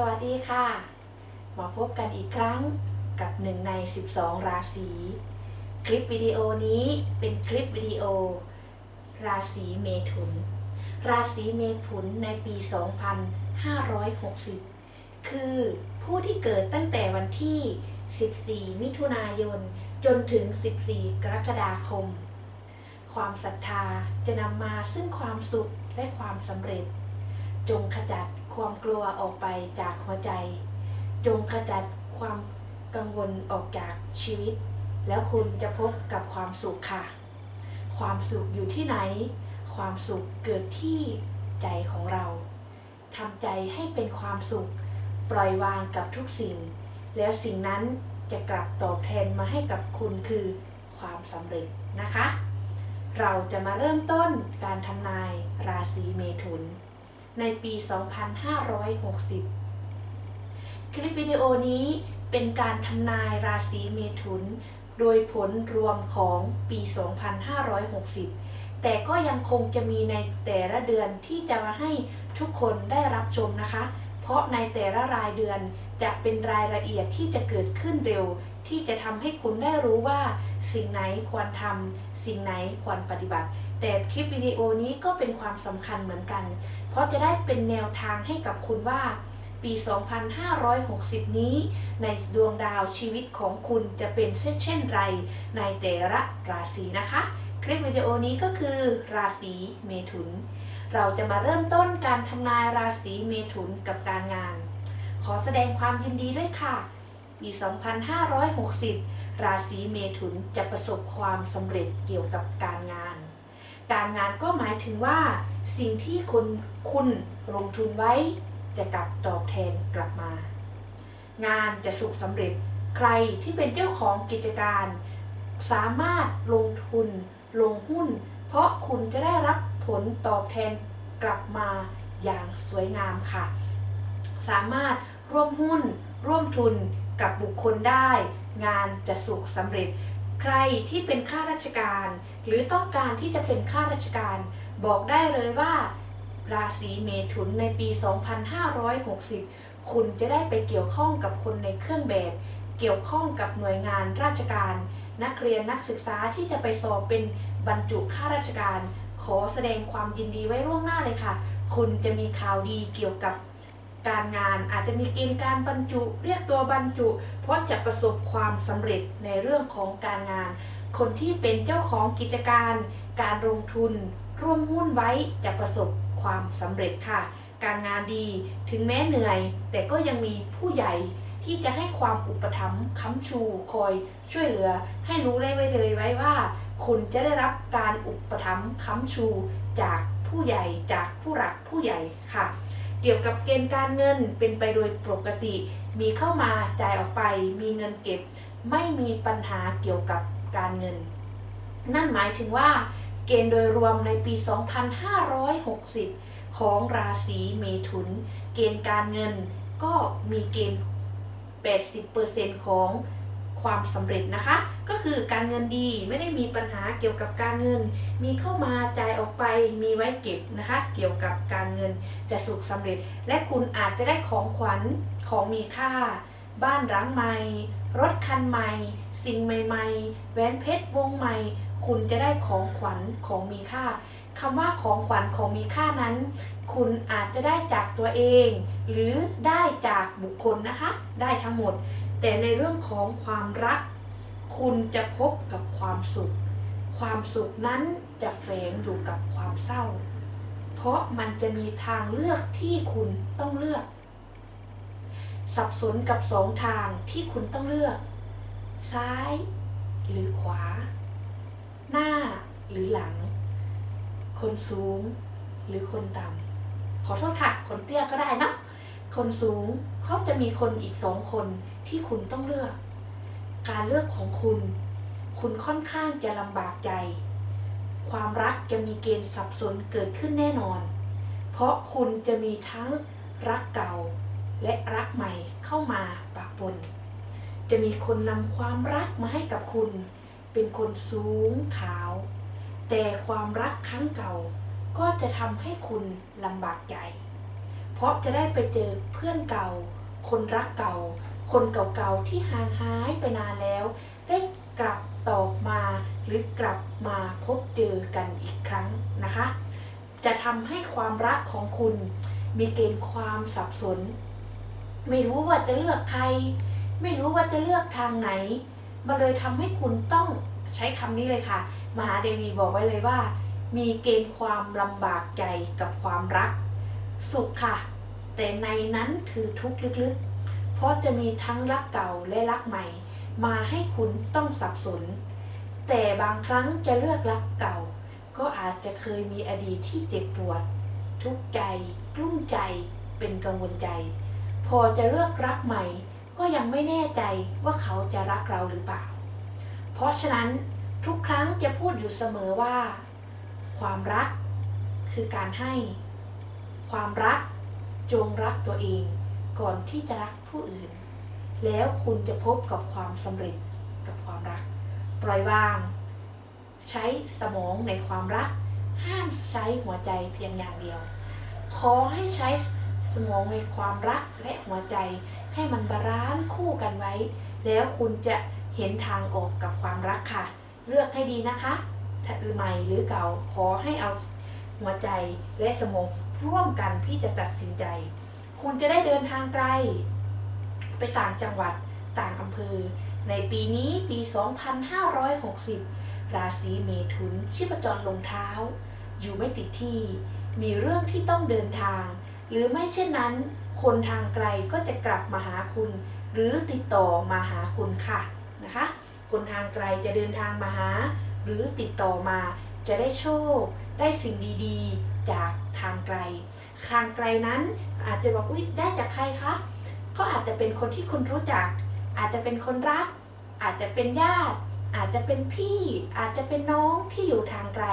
สวัสดีค่ะ มาพบกันอีกครั้งกับหนึ่งใน 12 ราศี คลิปวิดีโอนี้เป็นคลิปวิดีโอ ราศีเมถุน ราศีเมถุนในปี 2560 คือผู้ที่เกิดตั้งแต่วันที่ 14 มิถุนายน จนถึง 14 กรกฎาคม ความศรัทธาจะนำมาซึ่งความสุขและความสำเร็จ จงขจัด ความกลัวออกไปจากหัวใจ จงขจัดความกังวลออกจากชีวิต แล้วคุณจะพบกับความสุขค่ะ ความสุขอยู่ที่ไหน ความสุขเกิดที่ใจของเราทำใจให้เป็นความสุข ปล่อยวางกับทุกสิ่ง แล้วสิ่งนั้นจะกลับตอบแทนมาให้กับคุณคือความสำเร็จนะคะ เราจะมาเริ่มต้นการทำนายราศีเมถุน ในปี 2560 คลิปวิดีโอนี้เป็นการทำนายราศีเมถุน โดยผลรวมของปี 2560 แต่ก็ยังคงจะมีในแต่ละเดือนที่จะมาให้ทุกคนได้รับชมนะคะ เพราะในแต่ละรายเดือนจะเป็นรายละเอียดที่จะเกิดขึ้นเร็ว ที่จะทำให้คุณได้รู้ว่า สิ่งไหนควรทำสิ่งไหนควรปฏิบัติ แต่คลิปวิดีโอนี้ก็เป็นความสำคัญเหมือนกัน เพราะจะได้เป็นแนวทางให้กับคุณว่า ปี 2560 นี้ ในดวงดาวชีวิตของคุณจะเป็นเช่นเช่นไร ในแต่ละราศีนะคะ คลิปวิดีโอนี้ก็คือราศีเมถุน เราจะมาเริ่มต้นการทำนายราศีเมถุนกับการงาน ขอแสดงความยินดีด้วยค่ะ ปี 2560 ราศีเมถุนจะประสบความสำเร็จเกี่ยวกับการงาน การงานก็หมายถึงว่าสิ่งที่คุณคุณลงทุนไว้ จะกลับตอบแทนกลับมา งานจะสุขสำเร็จใครที่เป็นเจ้าของกิจการ สามารถลงทุน ลงหุ้น เพราะคุณจะได้รับผลตอบแทนกลับมาอย่างสวยงามค่ะ สามารถร่วมหุ้น ร่วมทุนกับบุคคลได้ งานจะสุขสำเร็จ ใครที่เป็นข้าราชการ หรือต้องการที่จะเป็นข้าราชการ บอกได้เลยว่า ราศีเมถุนในปี 2560 คุณจะได้ไปเกี่ยวข้องกับคนในเครื่องแบบ เกี่ยวข้องกับหน่วยงานราชการ นักเรียนนักศึกษาที่จะไปสอบเป็นบรรจุข้าราชการ ขอแสดงความยินดีไว้ล่วงหน้าเลยค่ะ คุณจะมีข่าวดีเกี่ยวกับ การงานอาจจะมีเกณฑ์การบรรจุ เรียกตัวบรรจุ เพราะจะประสบความสำเร็จในเรื่องของการงาน คนที่เป็นเจ้าของกิจการ การลงทุน ร่วมหุ้นไว้จะประสบความสำเร็จค่ะ การงานดีถึงแม้เหนื่อย แต่ก็ยังมีผู้ใหญ่ที่จะให้ความอุปถัมภ์ค้ำชูคอยช่วยเหลือ ให้รู้ได้ไว้เลยไว้ว่า คุณจะได้รับการอุปถัมภ์ค้ำชูจากผู้ใหญ่จากผู้หลักผู้ใหญ่ค่ะ เกี่ยวกับเกณฑ์การเงินเป็นไปโดยปกติ มีเข้ามาจ่ายออกไป มีเงินเก็บ ไม่มีปัญหาเกี่ยวกับการเงิน นั่นหมายถึงว่า เกณฑ์โดยรวมในปี 2560 ของราศีเมถุน เกณฑ์การเงินก็มีเกณฑ์ 80%ของ ความสำเร็จนะคะ ก็คือการเงินดีไม่ได้มีปัญหาเกี่ยวกับการเงิน มีเข้ามาจ่ายออกไปมีไว้เก็บนะคะ เกี่ยวกับการเงินจะสุขสำเร็จ และคุณอาจจะได้ของขวัญของมีค่า บ้านหลังใหม่ รถคันใหม่ สิ่งใหม่ๆแหวนเพชรวงใหม่ คุณจะได้ของขวัญของมีค่าคำว่าของขวัญของมีค่านั้น คุณอาจจะได้จากตัวเอง หรือได้จากบุคคลนะคะ ได้ทั้งหมด แต่ในเรื่องของความรัก คุณจะพบกับความสุข ความสุขนั้นจะแฝงอยู่กับความเศร้า เพราะมันจะมีทางเลือกที่คุณต้องเลือก สับสนกับสองทางที่คุณต้องเลือก ซ้ายหรือขวา หน้าหรือหลัง คนสูงหรือคนต่ำขอโทษค่ะ คนเตี้ยก็ได้นะ คนสูงเขาจะมีคนอีกสองคนที่คุณต้องเลือก การเลือกของคุณ คุณค่อนข้างจะลำบากใจ ความรักจะมีเกณฑ์สับสนเกิดขึ้นแน่นอน เพราะคุณจะมีทั้งรักเก่า และรักใหม่เข้ามาปะปน จะมีคนนำความรักมาให้กับคุณ เป็นคนสูงขาว แต่ความรักครั้งเก่าก็จะทำให้คุณลำบากใจ เพราะจะได้ไปเจอเพื่อนเก่า คนรักเก่า คนเก่าๆที่ห่างหายไปนานแล้ว ได้กลับตอบมาหรือกลับมาพบเจอกันอีกครั้งนะคะ จะทำให้ความรักของคุณมีเกณฑ์ความสับสน ไม่รู้ว่าจะเลือกใคร ไม่รู้ว่าจะเลือกทางไหนมันเลยทำให้คุณต้องใช้คำนี้เลยค่ะ มหาเดวีบอกไว้เลยว่า มีเกณฑ์ความลำบากใจกับความรัก สุขค่ะ แต่ในนั้นคือทุกข์ลึกๆ เพราะจะมีทั้งรักเก่าและรักใหม่ มาให้คุณต้องสับสน แต่บางครั้งจะเลือกรักเก่า ก็อาจจะเคยมีอดีตที่เจ็บปวด ทุกข์ใจ กลุ้มใจ เป็นกังวลใจ พอจะเลือกรักใหม่ ก็ยังไม่แน่ใจว่าเขาจะรักเราหรือเปล่า เพราะฉะนั้นทุกครั้งจะพูดอยู่เสมอว่า ความรักคือการให้ ความรัก จงรักตัวเอง ก่อนที่จะรักผู้อื่น แล้วคุณจะพบกับความสำเร็จกับความรัก ปล่อยวาง ใช้สมองในความรัก ห้ามใช้หัวใจเพียงอย่างเดียว ขอให้ใช้สมองในความรักและหัวใจให้มันบาลานซ์คู่กันไว้ แล้วคุณจะเห็นทางออกกับความรักค่ะ เลือกให้ดีนะคะใหม่หรือเก่าขอให้เอา หัวใจและสมองร่วมกันพี่จะตัดสินใจ คุณจะได้เดินทางไกล ไปต่างจังหวัดต่างอำเภอ ในปีนี้ปี 2560 ราศีเมถุนชีพจรลงเท้า อยู่ไม่ติดที่ มีเรื่องที่ต้องเดินทาง หรือไม่เช่นนั้น คนทางไกลก็จะกลับมาหาคุณ หรือติดต่อมาหาคุณค่ะนะคะ คนทางไกลจะเดินทางมาหา หรือติดต่อมา จะได้โชค ได้สิ่งดีๆ จากทางไกล ทางไกลนั้นอาจจะบอกอุ้ยได้จากใครคะ ก็อาจจะเป็นคนที่คุณรู้จัก อาจจะเป็นคนรัก อาจจะเป็นญาติ อาจจะเป็นพี่ อาจจะเป็นน้องที่อยู่ทางไกล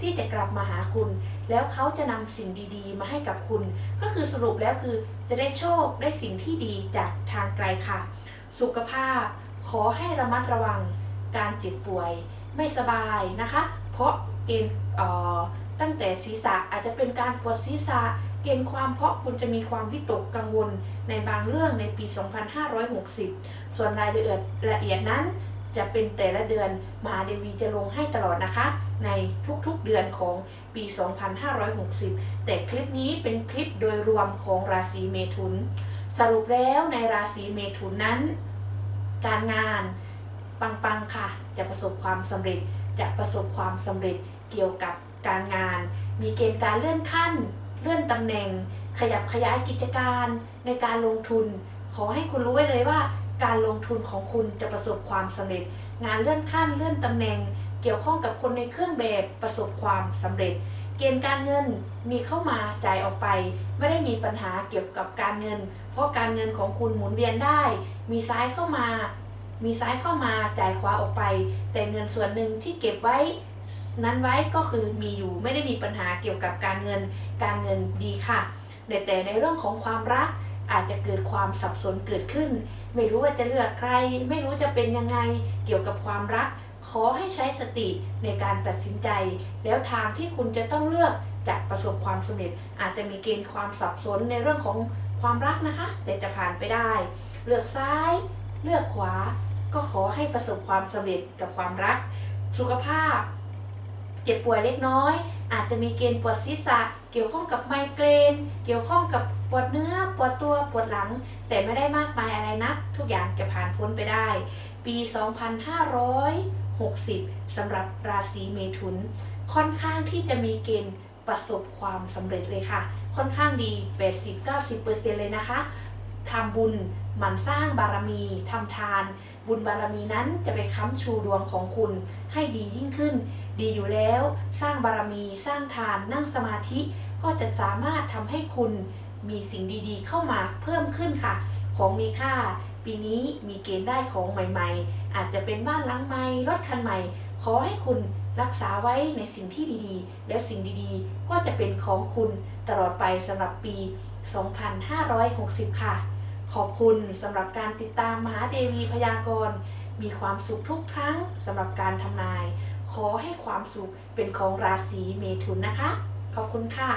ที่จะกลับมาหาคุณ แล้วเขาจะนำสิ่งดีๆ มาให้กับคุณ ก็คือสรุปแล้วคือจะได้โชค ได้สิ่งที่ดีจากทางไกลค่ะ สุขภาพขอให้ระมัดระวังการเจ็บป่วยไม่สบายนะคะ เพราะ เกณฑ์ตั้งแต่ศีรษะอาจจะเป็นการปวดศีรษะเกณฑ์ความเพราะคุณจะมีความวิตกกังวลในบางเรื่องในปี 2560 ส่วนรายละเอียดละเอียดนั้นจะเป็นแต่ละเดือนมหาเดวีจะลงให้ตลอดนะคะ ในทุกๆเดือนของปี 2560 แต่คลิปนี้เป็นคลิปโดยรวมของราศีเมถุน สรุปแล้วในราศีเมถุนนั้น การงานปังๆค่ะ จะประสบความสำเร็จจะประสบความสำเร็จ เกี่ยวกับการงาน มีเกณฑ์การเลื่อนขั้น เลื่อนตำแหน่ง ขยับขยายกิจการในการลงทุน ขอให้คุณรู้ไว้เลยว่า การลงทุนของคุณจะประสบความสำเร็จ งานเลื่อนขั้นเลื่อนตำแหน่ง เกี่ยวข้องกับคนในเครื่องแบบประสบความสำเร็จ เกณฑ์การเงินมีเข้ามาจ่ายออกไป ไม่ได้มีปัญหาเกี่ยวกับการเงิน เพราะการเงินของคุณหมุนเวียนได้ มีซ้ายเข้ามา มีซ้ายเข้ามาจ่ายขวาออกไป แต่เงินส่วนหนึ่งที่เก็บไว้ นั้นไว้ก็คือมีอยู่ไม่ได้มีปัญหาเกี่ยวกับการเงินการเงินดีค่ะแต่ในเรื่องของความรักอาจจะเกิดความสับสนเกิดขึ้น ไม่รู้ว่าจะเลือกใคร ไม่รู้จะเป็นยังไงเกี่ยวกับความรัก ขอให้ใช้สติในการตัดสินใจ แล้วทางที่คุณจะต้องเลือกจะประสบความสำเร็จ อาจจะมีเกณฑ์ความสับสนในเรื่องของความรักนะคะ แต่จะผ่านไปได้ เลือกซ้าย เลือกขวา ก็ขอให้ประสบความสำเร็จกับความรัก สุขภาพ เจ็บป่วยเล็กน้อย อาจจะมีเกณฑ์ปวดศีรษะ เกี่ยวข้องกับไมเกรน เกี่ยวข้องกับปวดเนื้อ ปวดตัว ปวดหลัง แต่ไม่ได้มากมายอะไรนะัก ทุกอย่างจะผ่านพ้นไปได้ ปี 2560สำหรับราศีเมถุน ค่อนข้างที่จะมีเกณฑ์ประสบความสำเร็จเลยค่ะ ค่อนข้างดี 80-90%เลยนะคะทำบุญหมั่นสร้างบารมีทำทาน บุญบารมีนั้นจะไปค้ำชูดวงของคุณให้ดียิ่งขึ้น ดีอยู่แล้ว สร้างบารมีสร้างทานนั่งสมาธิก็จะสามารถทำให้คุณมีสิ่งดีๆ เข้ามาเพิ่มขึ้นค่ะ ของมีค่า ปีนี้มีเกณฑ์ได้ของใหม่ ๆ อาจจะเป็นบ้านหลังใหม่รถคันใหม่ ขอให้คุณรักษาไว้ในสิ่งที่ดีๆ แล้วสิ่งดีๆ ก็จะเป็นของคุณตลอดไปสำหรับปี 2560 ค่ะ ขอบคุณสำหรับการติดตามมหาเดวีพยากรณ์ มีความสุขทุกครั้งสำหรับการทำนาย ขอให้ความสุขเป็นของราศีเมถุนนะคะ ขอบคุณค่ะ